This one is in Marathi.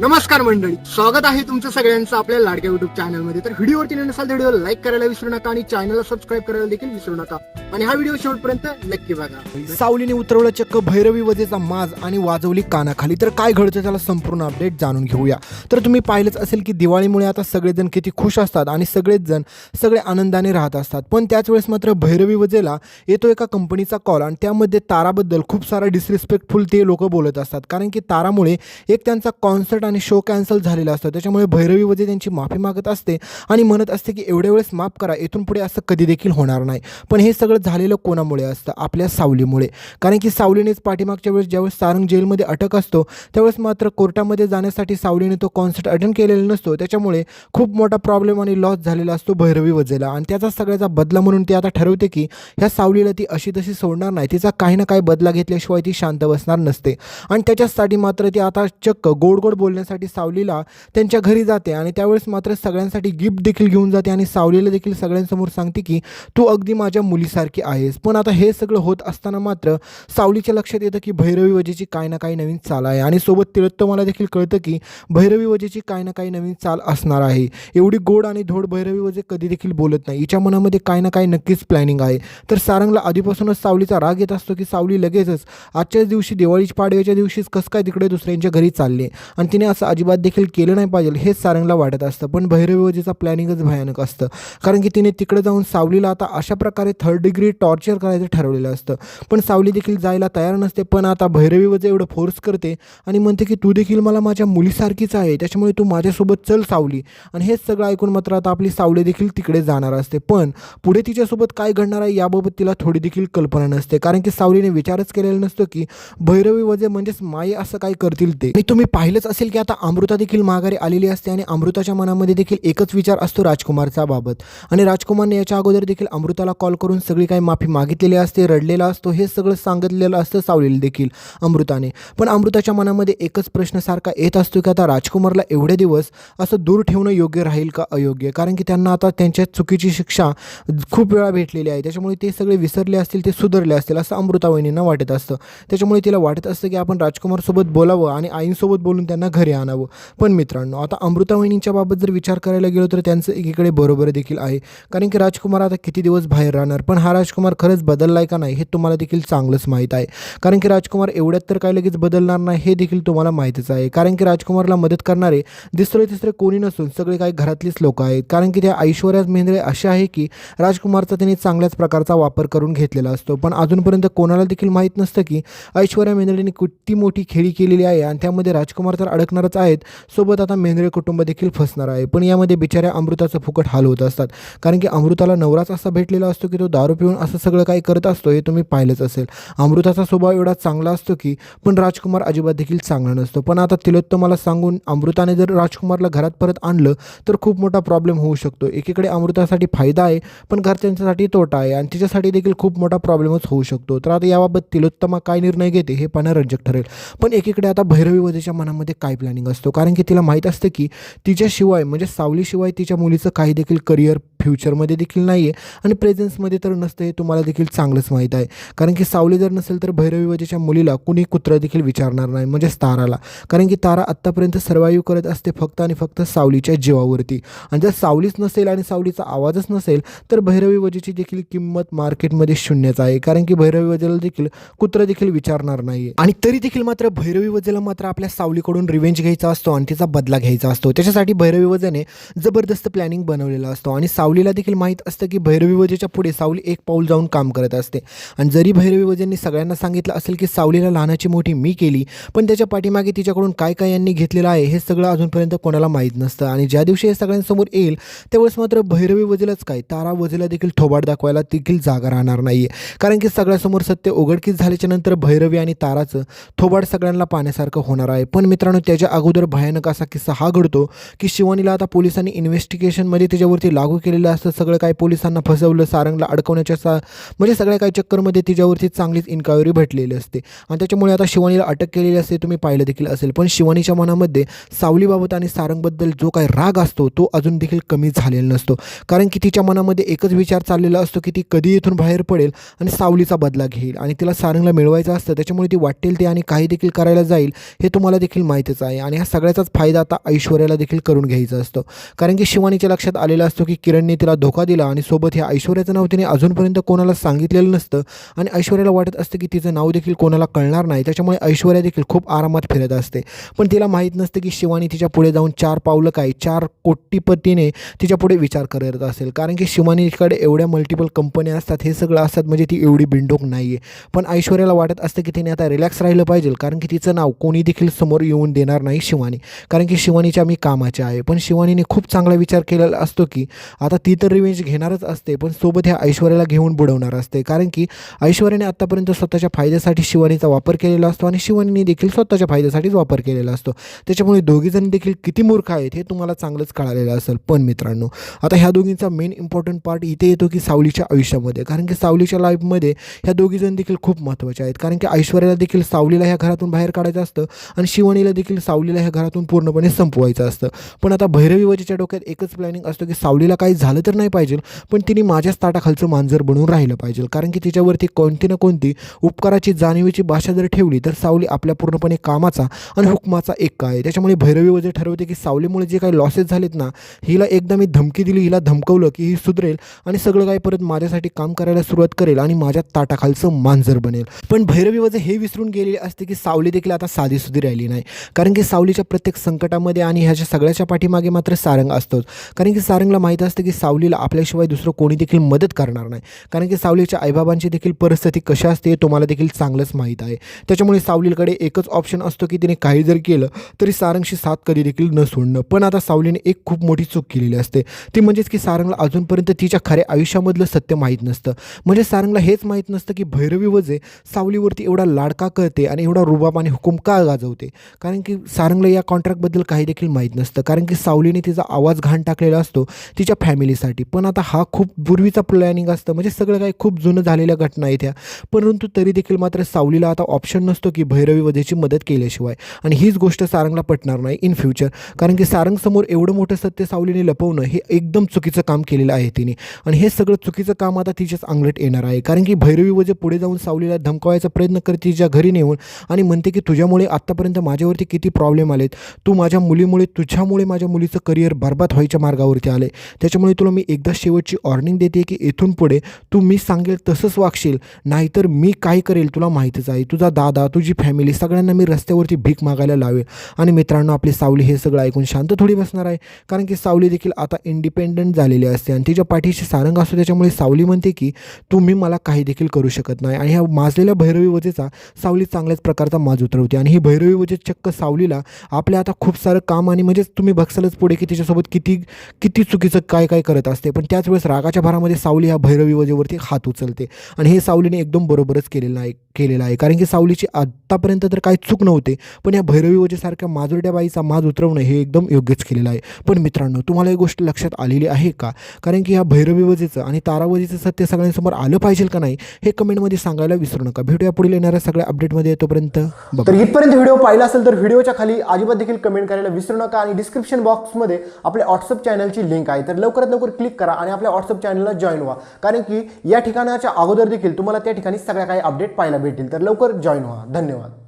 नमस्कार मंडळी स्वागत आहे तुमचं सगळ्यांचं आपल्या लाडक्या युट्यूब चॅनलमध्ये तर व्हिडिओवरती नसाल तर व्हिडिओ लाईक करायला विसरू नका आणि चॅनलला सबस्क्राईब करायला देखील विसरू नका. आणि हा व्हिडिओ शेवटपर्यंत नक्की बघा. सावलीने उतरवलं चक्क भैरवी वजेचा माज आणि वाजवली कानाखाली. तर काय घडतं त्याला संपूर्ण अपडेट जाणून घेऊया. तर तुम्ही पाहिलंच असेल की दिवाळीमुळे आता सगळेजण किती खुश असतात आणि सगळेच जण सगळे आनंदाने राहत असतात. पण त्याच वेळेस मात्र भैरवी वजेला येतो एका कंपनीचा कॉल आणि त्यामध्ये ताराबद्दल खूप सारा डिसरिस्पेक्टफुल ते लोक बोलत असतात. कारण की तारामुळे एक त्यांचा कॉन्सर्ट आणि शो कॅन्सल झालेला असतो. त्याच्यामुळे भैरवी वजे त्यांची माफी मागत असते आणि म्हणत असते की एवढ्या वेळेस माफ करा इथून पुढे असं कधी देखील होणार नाही. पण हे सगळं झालेलं कोणामुळे असतं? आपल्या सावलीमुळे. कारण की सावलीनेच पाठीमागच्या वेळेस ज्यावेळेस सारंग जेलमध्ये अटक असतो त्यावेळेस मात्र कोर्टामध्ये जाण्यासाठी सावलीने तो कॉन्सर्ट अटेंड केलेला नसतो. त्याच्यामुळे खूप मोठा प्रॉब्लेम आणि लॉस झालेला असतो भैरवी वजेला. आणि त्याचा सगळ्याचा बदला म्हणून ती आता ठरवते की ह्या सावलीला ती अशी तशी सोडणार नाही. तिचा काही ना काही बदला घेतल्याशिवाय ती शांत बसणार नसते. आणि त्याच्यासाठी मात्र ती आता चक्क गोड गोड बोलण्यासाठी सावलीला त्यांच्या घरी जाते आणि त्यावेळेस मात्र सगळ्यांसाठी गिफ्ट देखील घेऊन जाते आणि सावलीला देखील सगळ्यांसमोर सांगते की तू अगदी माझ्या मुलीसारखी आहेस. पण आता हे सगळं होत असताना मात्र सावलीच्या लक्षात येतं की भैरवी वजेची काही ना काही नवीन चाल आहे. आणि सोबत तिलोत्तमाला देखील कळतं की भैरवी वजेची काही ना काही नवीन चाल असणार आहे. एवढी गोड आणि धोड भैरवी वजे कधी देखील बोलत नाही. हिच्या मनामध्ये काही ना काही नक्कीच प्लॅनिंग आहे. तर सारंगला आधीपासूनच सावलीचा राग येत असतो की सावली लगेचच आजच्याच दिवशी दिवाळीच्या पाडव्याच्या दिवशीच कसं काय तिकडे दुसऱ्यांच्या घरी चालले? आणि तिने असं अजिबात देखील केलं नाही पाहिजे. हेच सारंगला वाटत असतं. पण भैरवी वजेचा प्लॅनिंगच भयानक असतं. कारण की तिने तिकडे जाऊन सावलीला आता अशा प्रकारे थर्ड डिग्री टॉर्चर करायचं ठरवलेलं असतं. पण सावली देखील जायला तयार नसते. पण आता भैरवी वजे एवढं फोर्स करते आणि म्हणते की तू देखील मला माझ्या मुलीसारखीच आहे. त्याच्यामुळे तू माझ्यासोबत चल सावली. आणि हेच सगळं ऐकून मात्र आता आपली सावली देखील तिकडे जाणार असते. पण पुढे तिच्यासोबत काय घडणार आहे याबाबत तिला थोडी देखील कल्पना नसते. कारण की सावलीने विचारच केलेला नसतो की भैरवी वजे म्हणजेच माई असं काय करतील ते? आणि तुम्ही पाहिलंच असेल की की आता अमृता देखील माघारी आलेली असते आणि अमृताच्या मनामध्ये देखील एकच विचार असतो राजकुमारचा बाबत. आणि राजकुमारने याच्या अगोदर देखील अमृताला कॉल करून सगळी काही माफी मागितलेली असते रडलेला असतो हे सगळं सांगितलेलं असतं सावलेलं देखील अमृताने. पण अमृताच्या मनामध्ये एकच प्रश्न सारखा येत असतो की आता राजकुमारला एवढे दिवस असं दूर ठेवणं योग्य राहील का अयोग्य? कारण की त्यांना आता त्यांच्या चुकीची शिक्षा खूप वेळा भेटलेली आहे. त्याच्यामुळे ते सगळे विसरले असतील ते सुधारले असतील असं अमृता वहिनींना वाटत असतं. त्याच्यामुळे तिला वाटत असतं की आपण राजकुमारसोबत बोलावं आणि आईंसोबत बोलून त्यांना घरी आणावं. पण मित्रांनो आता अमृतावहिनींच्या बाबत जर विचार करायला गेलो तर त्यांचं एकीकडे बरोबर देखील आहे. कारण की राजकुमार आता किती दिवस बाहेर राहणार? पण हा राजकुमार खरंच बदलला आहे का नाही हे तुम्हाला देखील चांगलंच माहीत आहे. कारण की राजकुमार एवढ्यात तर काही लगेच बदलणार नाही हे देखील तुम्हाला माहीतच आहे. कारण की राजकुमारला मदत करणारे दिसरे तिसरे कोणी नसून सगळे काही घरातलीच लोक आहेत. कारण की त्या ऐश्वर्या मेंद्रे अशा आहे की राजकुमारचा त्यांनी चांगल्याच प्रकारचा वापर करून घेतलेला असतो. पण अजूनपर्यंत कोणाला देखील माहीत नसतं की ऐश्वर्या मेंद्रेने किती मोठी खेळी केलेली आहे आणि त्यामध्ये राजकुमार तर अडकणारच आहेत. सोबत आता मेंद्रे कुटुंब देखील फसणार आहे. पण यामध्ये बिचाऱ्या अमृताचं फुकट हाल होत असतात. कारण की अमृताला नवराच असा भेटलेला असतो की तो दारू पिऊन असं सगळं काही करत असतो हे तुम्ही पाहिलंच असेल. अमृताचा स्वभाव एवढा चांगला असतो की पण राजकुमार अजिबात देखील चांगला नसतो. पण आता तिलोत्तमाला सांगून अमृताने जर राजकुमारला घरात परत आणलं तर खूप मोठा प्रॉब्लेम होऊ शकतो. एकीकडे अमृतासाठी फायदा आहे पण घरच्यांच्यासाठी तोटा आहे आणि तिच्यासाठी देखील खूप मोठा प्रॉब्लेमच होऊ शकतो. तर आता याबाबत तिलोत्तमा काय निर्णय घेते हे पाहणं रंजक ठरेल. पण एकीकडे आता भैरवी वधेच्या मनामध्ये काय प्लॅनिंग असतो. कारण की तिला माहीत असतं की तिच्याशिवाय म्हणजे सावलीशिवाय तिच्या मुलीचं काही देखील करिअर फ्युचरमध्ये देखील नाही आहे आणि प्रेझेन्समध्ये तर नसतं हे तुम्हाला देखील चांगलंच माहीत आहे. कारण की सावली जर नसेल तर भैरवी वजेच्या मुलीला कुणी कुत्रा देखील विचारणार नाही म्हणजेच ताराला. कारण की तारा आत्तापर्यंत सर्वाईव्ह करत असते फक्त आणि फक्त सावलीच्या जीवावरती. आणि जर सावलीच नसेल आणि सावलीचा आवाजच नसेल तर भैरवी वजेची देखील किंमत मार्केटमध्ये शून्यच आहे. कारण की भैरवी वजेला देखील कुत्रं देखील विचारणार नाही आणि तरी देखील मात्र भैरवी वजेला मात्र आपल्या सावलीकडून रिव्हेंज घ्यायचा असतो आणि तिचा बदला घ्यायचा असतो. त्याच्यासाठी भैरवी वजेने जबरदस्त प्लॅनिंग बनवलेला असतो. आणि सावली सावलीला देखील माहीत असतं की भैरवी वजेच्या पुढे सावली एक पाऊल जाऊन काम करत असते. आणि जरी भैरवी वजेंनी सगळ्यांना सांगितलं असेल की सावलीला लहानाची मोठी मी केली पण त्याच्या पाठीमागे तिच्याकडून काय काय यांनी घेतलेलं आहे हे सगळं अजूनपर्यंत कोणाला माहीत नसतं. आणि ज्या दिवशी हे सगळ्यांसमोर येईल त्यावेळेस मात्र भैरवी वजेलाच काय? तारा वजेला देखील थोबाड दाखवायला देखील जागा राहणार नाही आहे कारण की सगळ्यासमोर सत्य उघडकीस झाल्याच्यानंतर भैरवी आणि ताराचं थोबाड सगळ्यांना पाण्यासारखं होणार आहे. पण मित्रांनो त्याच्या अगोदर भयानक असा किस्सा हा घडतो की शिवानीला आता पोलिसांनी इन्व्हेस्टिगेशनमध्ये त्याच्यावरती लागू केले झालेलं असतं. सगळं काही पोलिसांना फसवलं सारंगला अडकवण्याच्या सा म्हणजे सगळ्या काही चक्करमध्ये तिच्यावरती चांगलीच इन्क्वायरी भेटलेली असते. आणि त्याच्यामुळे आता शिवानीला अटक केलेली असते तुम्ही पाहिलं देखील असेल. पण शिवानीच्या मनामध्ये सावलीबाबत आणि सारंगबद्दल जो काही राग असतो तो अजून देखील कमी झालेला नसतो. कारण की तिच्या मनामध्ये एकच विचार चाललेला असतो की ती कधी इथून बाहेर पडेल आणि सावलीचा बदला घेईल. आणि तिला सारंगला मिळवायचं असतं त्याच्यामुळे ती वाटेल ते आणि काही देखील करायला जाईल हे तुम्हाला देखील माहितीच आहे. आणि ह्या सगळ्याचाच फायदा आता ऐश्वर्याला देखील करून घ्यायचा असतो. कारण की शिवानीच्या लक्षात आलेला असतो की किरण किरणने तिला धोका दिला आणि सोबत ह्या ऐश्वर्याचं नाव तिने अजूनपर्यंत कोणाला सांगितलेलं नसतं आणि ऐश्वर्याला वाटत असतं की तिचं नाव देखील कोणाला कळणार नाही. त्याच्यामुळे ऐश्वर्या देखील खूप आरामात फिरत असते. पण तिला माहीत नसतं की शिवानी तिच्या पुढे जाऊन चार पावलं काय चार कोटीपतीने तिच्या पुढे विचार करत असेल. कारण की शिवानीकडे एवढ्या मल्टिपल कंपन्या असतात हे सगळं असतात म्हणजे ती एवढी बिंडोक नाही आहे पण ऐश्वर्याला वाटत असतं की तिने आता रिलॅक्स राहिलं पाहिजे कारण की तिचं नाव कोणी देखील समोर येऊन देणार नाही शिवानी. कारण की शिवानीच्या मी कामाच्या आहे. पण शिवानीने खूप चांगला विचार केलेला असतो की आता ती तर रिवेंज घेणारच असते पण सोबत ह्या ऐश्वर्याला घेऊन बुडवणार असते. कारण की ऐश्वर्याने आत्तापर्यंत स्वतःच्या फायद्यासाठी शिवानीचा वापर केलेला असतो आणि शिवानीने देखील स्वतःच्या फायद्यासाठीच वापर केलेला असतो. त्याच्यामुळे दोघीजण देखील किती मूर्ख आहेत हे तुम्हाला चांगलंच कळालेलं असेल. पण मित्रांनो आता ह्या दोघींचा मेन इम्पॉर्टंट पार्ट इथे येतो की सावलीच्या आयुष्यामध्ये. कारण की सावलीच्या लाईफमध्ये ह्या दोघीजण देखील खूप महत्त्वाचे आहेत. कारण की ऐश्वर्याला देखील सावलीला ह्या घरातून बाहेर काढायचं असतं आणि शिवानीला देखील सावलीला ह्या घरातून पूर्णपणे संपवायचं असतं. पण आता भैरवी वजेच्या डोक्यात एकच प्लॅनिंग असतो की सावलीला काही झालं झालं तर नाही पाहिजे. पण तिने माझ्याच ताटाखालचं मांजर बनवून राहिलं पाहिजे. कारण की तिच्यावरती कोणती ना कोणती उपकाराची जाणीवेची भाषा जर ठेवली तर सावली आपल्या पूर्णपणे कामाचा आणि हुकमाचा एक आहे. त्याच्यामुळे भैरवी वजे ठरवते की सावलीमुळे जे काही लॉसेस झालेत ना हिला एकदा मी धमकी दिली हिला धमकवलं की ही सुधरेल आणि सगळं काही परत माझ्यासाठी काम करायला सुरुवात करेल आणि माझ्या ताटाखालचं मांजर बनेल. पण भैरवी वजे हे विसरून गेलेले असते की सावली देखील आता साधी सुधी राहिली नाही. कारण की सावलीच्या प्रत्येक संकटामध्ये आणि ह्याच्या सगळ्याच्या पाठीमागे मात्र सारंग असतोच. कारण की सारंगला माहीत असतं की सावलीला आपल्याशिवाय दुसरं कोणी देखील मदत करणार नाही. कारण की सावलीच्या आईबाबांची देखील परिस्थिती कशी असते हे तुम्हाला देखील चांगलंच माहीत आहे. त्याच्यामुळे सावलीकडे एकच ऑप्शन असतो की तिने काही जर केलं तरी सारंगशी साथ कधी देखील न सोडणं. पण आता सावलीने एक खूप मोठी चूक केलेली असते. ती म्हणजेच की सारंगला अजूनपर्यंत तिच्या खऱ्या आयुष्यामधलं सत्य माहीत नसतं. म्हणजे सारंगला हेच माहीत नसतं की भैरवी वजे सावलीवरती एवढा लाडका करते आणि एवढा रुबाब आणि हुकूम का गाजवते? कारण की सारंगला या कॉन्ट्रॅक्टबद्दल काही देखील माहीत नसतं. कारण की सावलीने तिचा आवाज घाण टाकलेला असतो. तिच्या फॅमिली फॅमिलीसाठी पण आता हा खूप पूर्वीचा प्लॅनिंग असतं. म्हणजे सगळं काही खूप जुनं झालेल्या घटना आहेत ह्या. परंतु तरी देखील मात्र सावलीला आता ऑप्शन नसतो की भैरवी वधेची मदत केल्याशिवाय. आणि हीच गोष्ट सारंगला पटणार नाही इन फ्युचर कारण की सारंगसमोर एवढं मोठं सत्य सावलीने लपवणं हे एकदम चुकीचं काम केलेलं आहे तिने. आणि हे सगळं चुकीचं काम आता तिच्याच अंगलट येणार आहे. कारण की भैरवी वजे पुढे जाऊन सावलीला धमकावायचा प्रयत्न करते तिच्या घरी नेऊन. आणि म्हणते की तुझ्यामुळे आत्तापर्यंत माझ्यावरती किती प्रॉब्लेम आलेत. तू माझ्या मुलीमुळे तुझ्यामुळे माझ्या मुलीचं करिअर बरबाद व्हायच्या मार्गावरती आले. त्याच्यामुळे तुला मी एकदा शेवटची वॉर्निंग देते की इथून पुढे तू मी सांगेल तसंच वागशील. नाहीतर मी काय करेल तुला माहीतच आहे. तुझा दादा तुझी फॅमिली सगळ्यांना मी रस्त्यावरती भीक मागायला लावेल. आणि मित्रांनो आपली सावली हे सगळं ऐकून शांत थोडी बसणार आहे. कारण की सावली देखील आता इंडिपेंडंट झालेली असते आणि तिच्या पाठीशी सारंग असतो. त्याच्यामुळे सावली म्हणते की तुम्ही मला काही देखील करू शकत नाही. आणि ह्या माजलेल्या भैरवी वजेचा सावली चांगल्याच प्रकारचा माज उतरवते. आणि ही भैरवी वजे चक्क सावलीला आपल्या आता खूप सारं काम आणि म्हणजेच तुम्ही बघसालच पुढे की तिच्यासोबत किती किती चुकीचं काय काय करत असते. पण त्याच वेळेस रागाच्या भरामध्ये सावली ह्या भैरवी वजेवरती हात उचलते. आणि हे सावलीने एकदम बरोबरच केलेलं आहे केलेलं आहे. कारण की सावलीची आत्तापर्यंत तर काही चूक नव्हते पण या भैरवी वजेसारख्या माजुरट्या बाईचा माज उतरवणं हे एकदम योग्यच केलेलं आहे. पण मित्रांनो तुम्हाला ही गोष्ट लक्षात आलेली आहे का? कारण की ह्या भैरवी वजेचं आणि तारावजीचं सत्य सगळ्यांसमोर आलं पाहिजे का नाही हे कमेंटमध्ये सांगायला विसरू नका. भेटूया पुढील येणाऱ्या सगळ्या अपडेटमध्ये तोपर्यंत तर इथपर्यंत व्हिडिओ पाहिला असेल तर व्हिडिओच्या खाली अजिबात देखील कमेंट करायला विसरू नका. आणि डिस्क्रिप्शन बॉक्समध्ये आपल्या व्हॉट्सअप चॅनलची लिंक आहे. तर लवकरात लवकर क्लिक करा आणि आपल्या व्हॉट्सअप चॅनलला जॉईन व्हा. कारण की या ठिकाणाच्या अगोदर देखील तुम्हाला त्या ठिकाणी सगळ्या काही अपडेट पाहायला भेटतील. तर लवकर जॉईन व्हा. धन्यवाद.